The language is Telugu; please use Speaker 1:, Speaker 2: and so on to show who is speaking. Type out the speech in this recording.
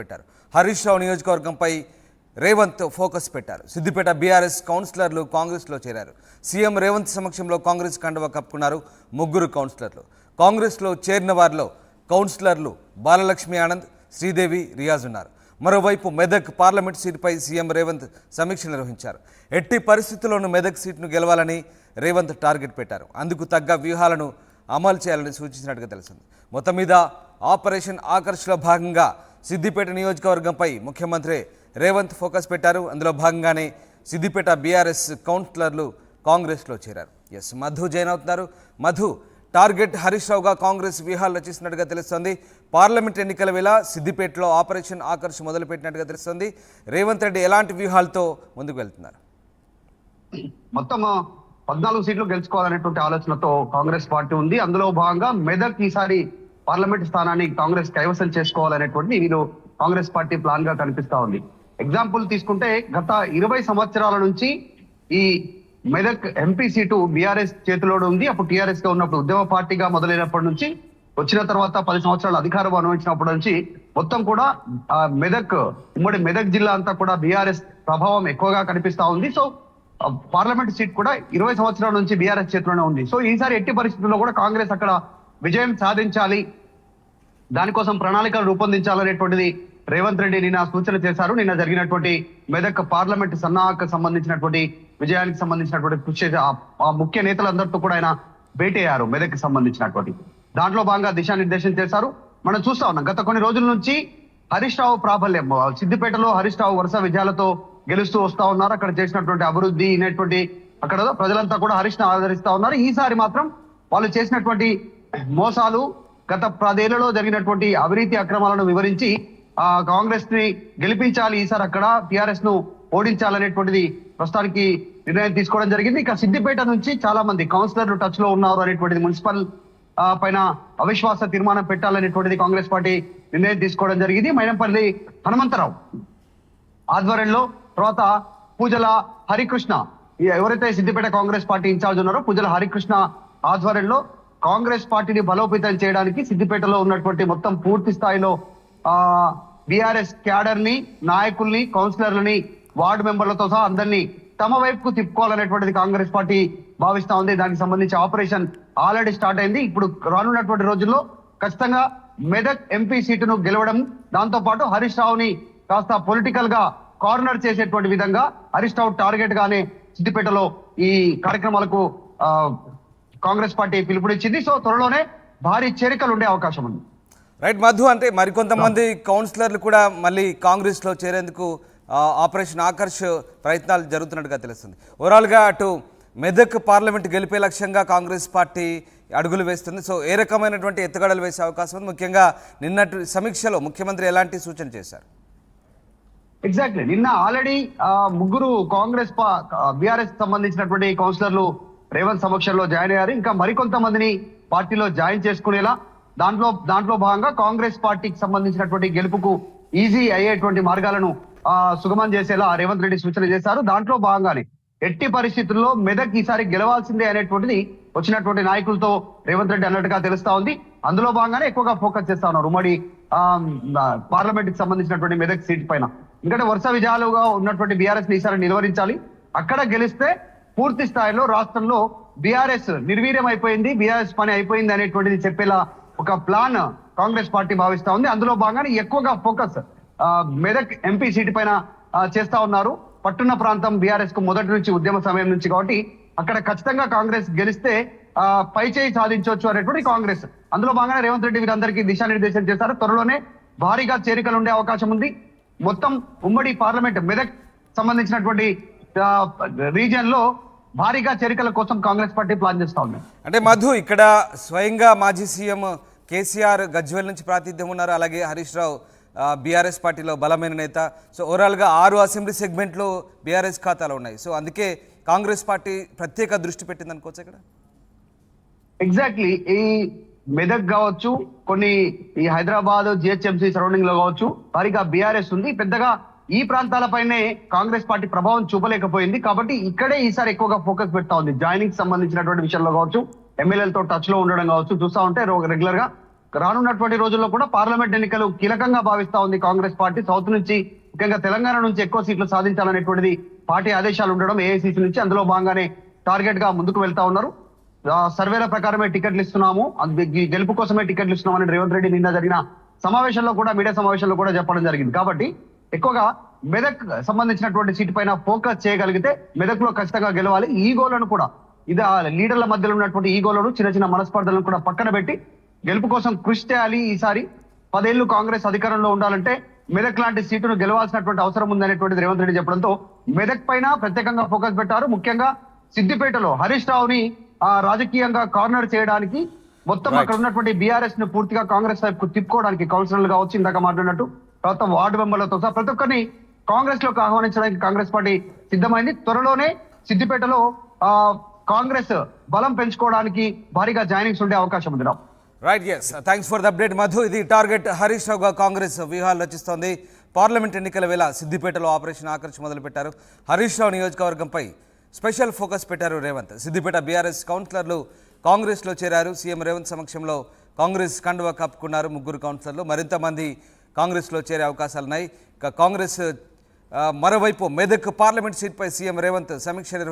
Speaker 1: పెట్టారు. హరీష్ రావు నియోజకవర్గంపై రేవంత్ ఫోకస్ పెట్టారు. సిద్దిపేట బీఆర్ఎస్ కౌన్సిలర్లు కాంగ్రెస్లో చేరారు. సీఎం రేవంత్ సమక్షంలో కాంగ్రెస్ కండవ కప్పుకున్నారు ముగ్గురు కౌన్సిలర్లు. కాంగ్రెస్లో చేరిన వారిలో కౌన్సిలర్లు బాలలక్ష్మి ఆనంద్ శ్రీదేవి రియాజ్ ఉన్నారు. మరోవైపు మెదక్ పార్లమెంట్ సీటుపై సీఎం రేవంత్ సమీక్ష నిర్వహించారు. ఎట్టి పరిస్థితుల్లోనూ మెదక్ సీటును గెలవాలని రేవంత్ టార్గెట్ పెట్టారు. అందుకు తగ్గ వ్యూహాలను అమలు చేయాలని సూచించినట్టుగా తెలిసింది మొత్తం మీద ఆపరేషన్ ఆకర్ష్లో భాగంగా సిద్దిపేట నియోజకవర్గంపై ముఖ్యమంత్రి రేవంత్ ఫోకస్ పెట్టారు. అందులో భాగంగానే సిద్దిపేట బీఆర్ఎస్ కౌన్సిలర్లు కాంగ్రెస్లో చేరారు. ఎస్ మధు జైన్ అవుతున్నారు. మధు టార్గెట్ హరీష్ రావుగా కాంగ్రెస్ వ్యూహాలు రచిస్తున్నట్టుగా తెలుస్తోంది. పార్లమెంట్ ఎన్నికల వేళ సిద్దిపేటలో ఆపరేషన్ ఆకర్ష్ మొదలుపెట్టినట్టుగా తెలుస్తోంది. రేవంత్ రెడ్డి ఎలాంటి వ్యూహాలతో ముందుకు వెళ్తున్నారు?
Speaker 2: మొత్తం పద్నాలుగు సీట్లు గెలుచుకోవాలనేటువంటి ఆలోచనతో కాంగ్రెస్ పార్టీ ఉంది. అందులో భాగంగా మెదక్ ఈసారి పార్లమెంట్ స్థానాన్ని కాంగ్రెస్ కైవసం చేసుకోవాలనేటువంటి వీళ్ళు కాంగ్రెస్ పార్టీ ప్లాన్గా కనిపిస్తా ఉంది. ఎగ్జాంపుల్ తీసుకుంటే గత ఇరవై సంవత్సరాల నుంచి ఈ మెదక్ ఎంపీ సీటు బీఆర్ఎస్ చేతిలో ఉంది. అప్పుడు టీఆర్ఎస్గా ఉన్నప్పుడు ఉద్యమ పార్టీగా మొదలైనప్పటి నుంచి వచ్చిన తర్వాత పది సంవత్సరాలు అధికారం అనుభవించినప్పటి నుంచి మొత్తం కూడా మెదక్ ఉమ్మడి మెదక్ జిల్లా అంతా కూడా బీఆర్ఎస్ ప్రభావం ఎక్కువగా కనిపిస్తా ఉంది. సో పార్లమెంట్ సీట్ కూడా ఇరవై సంవత్సరాల నుంచి బీఆర్ఎస్ చేతిలోనే ఉంది. సో ఈసారి ఎట్టి పరిస్థితుల్లో కూడా కాంగ్రెస్ అక్కడ విజయం సాధించాలి దానికోసం ప్రణాళికలు రూపొందించాలనేటువంటిది రేవంత్ రెడ్డి నిన్న సూచన చేశారు. నిన్న జరిగినటువంటి మెదక్ పార్లమెంట్ సన్నాహకు సంబంధించినటువంటి విజయానికి సంబంధించినటువంటి కృషి ఆ- ఆ ముఖ్య నేతలందరితో కూడా ఆయన భేటీ అయ్యారు మెదక్ సంబంధించినటువంటి. దాంట్లో భాగంగా దిశానిర్దేశం చేశారు. మనం చూస్తా ఉన్నాం గత కొన్ని రోజుల నుంచి హరీష్ రావు ప్రాబల్యం. సిద్దిపేటలో హరీష్ రావు వరుస విజయాలతో గెలుస్తూ వస్తా ఉన్నారు. అక్కడ చేసినటువంటి అభివృద్ధి అనేటువంటి అక్కడ ప్రజలంతా కూడా హరీష్ ఆదరిస్తా ఉన్నారు. ఈసారి మాత్రం వాళ్ళు చేసినటువంటి మోసాలు గత పదేళ్ళలో జరిగినటువంటి అవినీతి అక్రమాలను వివరించి ఆ కాంగ్రెస్ని గెలిపించాలి ఈసారి అక్కడ టిఆర్ఎస్ను ఓడించాలనేటువంటిది ప్రస్తుతానికి నిర్ణయం తీసుకోవడం జరిగింది. ఇక సిద్దిపేట నుంచి చాలా మంది కౌన్సిలర్లు టచ్లో ఉన్నారు అనేటువంటిది మున్సిపల్ పైన అవిశ్వాస తీర్మానం పెట్టాలనేటువంటిది కాంగ్రెస్ పార్టీ నిర్ణయం తీసుకోవడం జరిగింది. మైనంపల్లి హనుమంతరావు ఆధ్వర్యంలో తర్వాత పూజల హరికృష్ణ. ఎవరైతే సిద్దిపేట కాంగ్రెస్ పార్టీ ఇన్ఛార్జ్ ఉన్నారో పూజల హరికృష్ణ ఆధ్వర్యంలో కాంగ్రెస్ పార్టీని బలోపేతం చేయడానికి సిద్దిపేటలో ఉన్నటువంటి మొత్తం పూర్తి స్థాయిలో ఆ బీఆర్ఎస్ క్యాడర్ని నాయకుల్ని కౌన్సిలర్లని వార్డు మెంబర్లతో సహా అందరినీ తమ వైపుకు తిప్పుకోవాలనేటువంటిది కాంగ్రెస్ పార్టీ భావిస్తా ఉంది. దానికి సంబంధించి ఆపరేషన్ ఆల్రెడీ స్టార్ట్ అయింది. ఇప్పుడు రానున్నటువంటి రోజుల్లో ఖచ్చితంగా మెదక్ ఎంపీ సీటును గెలవడం దాంతో పాటు హరీష్ రావుని కాస్త పొలిటికల్గా కార్నర్ చేసేటువంటి విధంగా హరీష్ రావు టార్గెట్ గానే సిద్దిపేటలో ఈ కార్యక్రమాలకు కాంగ్రెస్ పార్టీ పిలుపునిచ్చింది. సో త్వరలోనే భారీ చేరికలు ఉండే అవకాశం ఉంది.
Speaker 1: రైట్ మధు అంటే మరికొంతమంది కౌన్సిలర్లు కూడా మళ్ళీ కాంగ్రెస్లో చేరేందుకు ఆపరేషన్ ఆకర్ష్ ప్రయత్నాలు జరుగుతున్నట్టుగా తెలుస్తుంది. ఓవరాల్గా అటు మెదక్ పార్లమెంట్ గెలిపే లక్ష్యంగా కాంగ్రెస్ పార్టీ అడుగులు వేస్తుంది. సో ఏ రకమైనటువంటి ఎత్తుగడలు వేసే అవకాశం ఉంది? ముఖ్యంగా నిన్నటి సమీక్షలో ముఖ్యమంత్రి ఎలాంటి సూచన చేశారు?
Speaker 2: ఎగ్జాక్ట్లీ నిన్న ఆల్రెడీ ముగ్గురు కాంగ్రెస్ బీఆర్ఎస్ సంబంధించినటువంటి కౌన్సిలర్లు రేవంత్ సమక్షంలో జాయిన్ అయ్యారు. ఇంకా మరికొంతమందిని పార్టీలో జాయిన్ చేసుకునేలా దాంట్లో దాంట్లో భాగంగా కాంగ్రెస్ పార్టీకి సంబంధించినటువంటి గెలుపుకు ఈజీ అయ్యేటువంటి మార్గాలను సుగమం చేసేలా రేవంత్ రెడ్డి సూచన చేశారు. దాంట్లో భాగంగానే ఎట్టి పరిస్థితుల్లో మెదక్ ఈసారి గెలవాల్సిందే అనేటువంటిది వచ్చినటువంటి నాయకులతో రేవంత్ రెడ్డి అన్నట్టుగా తెలుస్తా ఉంది. అందులో భాగంగానే ఎక్కువగా ఫోకస్ చేస్తా ఉన్నారు ఉమ్మడి పార్లమెంట్కి సంబంధించినటువంటి మెదక్ సీట్ పైన. ఎందుకంటే వరుస విజయాలుగా ఉన్నటువంటి బీఆర్ఎస్ని ఈసారి నిలువరించాలి. అక్కడ గెలిస్తే పూర్తి స్థాయిలో రాష్ట్రంలో బీఆర్ఎస్ నిర్వీర్యం అయిపోయింది బీఆర్ఎస్ పని అయిపోయింది అనేటువంటిది చెప్పేలా ఒక ప్లాన్ కాంగ్రెస్ పార్టీ భావిస్తా ఉంది. అందులో భాగంగానే ఎక్కువగా ఫోకస్ మెదక్ ఎంపీ సీటు పైన చేస్తా ఉన్నారు. పట్టున్న ప్రాంతం బీఆర్ఎస్కు మొదటి నుంచి ఉద్యమ సమయం నుంచి కాబట్టి అక్కడ ఖచ్చితంగా కాంగ్రెస్ గెలిస్తే ఆ, పై చేయి సాధించవచ్చు అనేటువంటి కాంగ్రెస్. అందులో భాగంగా రేవంత్ రెడ్డి వీరందరికీ దిశానిర్దేశం చేశారు. త్వరలోనే భారీగా చేరికలు ఉండే అవకాశం ఉంది. మొత్తం ఉమ్మడి పార్లమెంట్ మెదక్ సంబంధించినటువంటి రీజియన్లో భారీగా చేరికల కోసం కాంగ్రెస్ పార్టీ ప్లాన్ చేస్తా ఉంది.
Speaker 1: అంటే మధు ఇక్కడ స్వయంగా మాజీ సీఎం కేసీఆర్ గజ్వేల్ నుంచి ప్రాతినిధ్యం ఉన్నారు. అలాగే హరీష్ రావు బీఆర్ఎస్ పార్టీలో బలమైన నేత. సో ఓవరాల్గా ఆరు అసెంబ్లీ సెగ్మెంట్లు బీఆర్ఎస్ ఖాతాలో ఉన్నాయి. సో అందుకే కాంగ్రెస్ పార్టీ ప్రత్యేక దృష్టి పెట్టింది అనుకోవచ్చు ఇక్కడ?
Speaker 2: ఎగ్జాక్ట్లీ ఈ మెదక్ కావచ్చు కొన్ని ఈ హైదరాబాద్ జిహెచ్ఎంసీ సరౌండింగ్లో కావచ్చు వారికి బీఆర్ఎస్ ఉంది. పెద్దగా ఈ ప్రాంతాలపైనే కాంగ్రెస్ పార్టీ ప్రభావం చూపలేకపోయింది. కాబట్టి ఇక్కడే ఈసారి ఎక్కువగా ఫోకస్ పెడతా ఉంది. జాయినింగ్ సంబంధించినటువంటి విషయంలో కావచ్చు ఎమ్మెల్యేలతో టచ్లో ఉండడం కావచ్చు చూస్తా ఉంటే రెగ్యులర్గా రానున్నటువంటి రోజుల్లో కూడా పార్లమెంట్ ఎన్నికలు కీలకంగా భావిస్తా ఉంది కాంగ్రెస్ పార్టీ. సౌత్ నుంచి ముఖ్యంగా తెలంగాణ నుంచి ఎక్కువ సీట్లు సాధించాలనేటువంటిది పార్టీ ఆదేశాలు ఉండడం ఏఐసిసి నుంచి అందులో భాగంగానే టార్గెట్గా ముందుకు వెళ్తా ఉన్నారు. సర్వేల ప్రకారమే టికెట్లు ఇస్తున్నాము. గెలుపు కోసమే టికెట్లు ఇస్తున్నామని రేవంత్ రెడ్డి నిన్న జరిగిన సమావేశంలో కూడా మీడియా సమావేశంలో కూడా చెప్పడం జరిగింది. కాబట్టి ఎక్కువగా మెదక్ సంబంధించినటువంటి సీటు పైన ఫోకస్ చేయగలిగితే మెదక్లో ఖచ్చితంగా గెలవాలి. ఈ గోలను కూడా ఇది లీడర్ల మధ్యలో ఉన్నటువంటి ఈ గోలను చిన్న చిన్న మనస్పర్ధలను కూడా పక్కన పెట్టి గెలుపు కోసం కృషి చేయాలి. ఈసారి పదేళ్ళు కాంగ్రెస్ అధికారంలో ఉండాలంటే మెదక్ లాంటి సీటును గెలవాల్సినటువంటి అవసరం ఉందనేటువంటిది రేవంత్ రెడ్డి చెప్పడంతో మెదక్ పైన ప్రత్యేకంగా ఫోకస్ పెట్టారు. ముఖ్యంగా సిద్దిపేటలో హరీష్ రావుని ఆ రాజకీయంగా కార్నర్ చేయడానికి మొత్తం. అక్కడ ఉన్నటువంటి బీఆర్ఎస్ను పూర్తిగా కాంగ్రెస్ వైపు తిప్పుకోవడానికి కౌన్సిలర్లు కావచ్చు ఇందాక మాట్లాడినట్టు. తర్వాత వార్డు మెంబర్లతో సహా ప్రతి ఒక్కరిని కాంగ్రెస్లోకి ఆహ్వానించడానికి కాంగ్రెస్ పార్టీ సిద్ధమైంది. త్వరలోనే సిద్దిపేటలో ఆ కాంగ్రెస్ బలం పెంచుకోవడానికి భారీగా జాయినింగ్స్ ఉండే అవకాశం ఉంది. Rao
Speaker 1: right yes thanks for the update Madhu ఇది టార్గెట్ హరీష్ రావుగా కాంగ్రెస్ వ్యూహాలు రచిస్తోంది. పార్లమెంట్ ఎన్నికల వేళ సిద్దిపేటలో ఆపరేషన్ ఆకర్ష్ మొదలుపెట్టారు. హరీష్ రావు నియోజకవర్గంపై స్పెషల్ ఫోకస్ పెట్టారు రేవంత్. సిద్దిపేట బీఆర్ఎస్ కౌన్సిలర్లు కాంగ్రెస్లో చేరారు. సీఎం రేవంత్ సమక్షంలో కాంగ్రెస్ కండువా కప్పుకున్నారు ముగ్గురు కౌన్సిలర్లు. మరింత మంది కాంగ్రెస్లో చేరే అవకాశాలున్నాయి ఇక కాంగ్రెస్ మరోవైపు మెదక్ పార్లమెంట్ సీట్పై సీఎం రేవంత్ సమీక్ష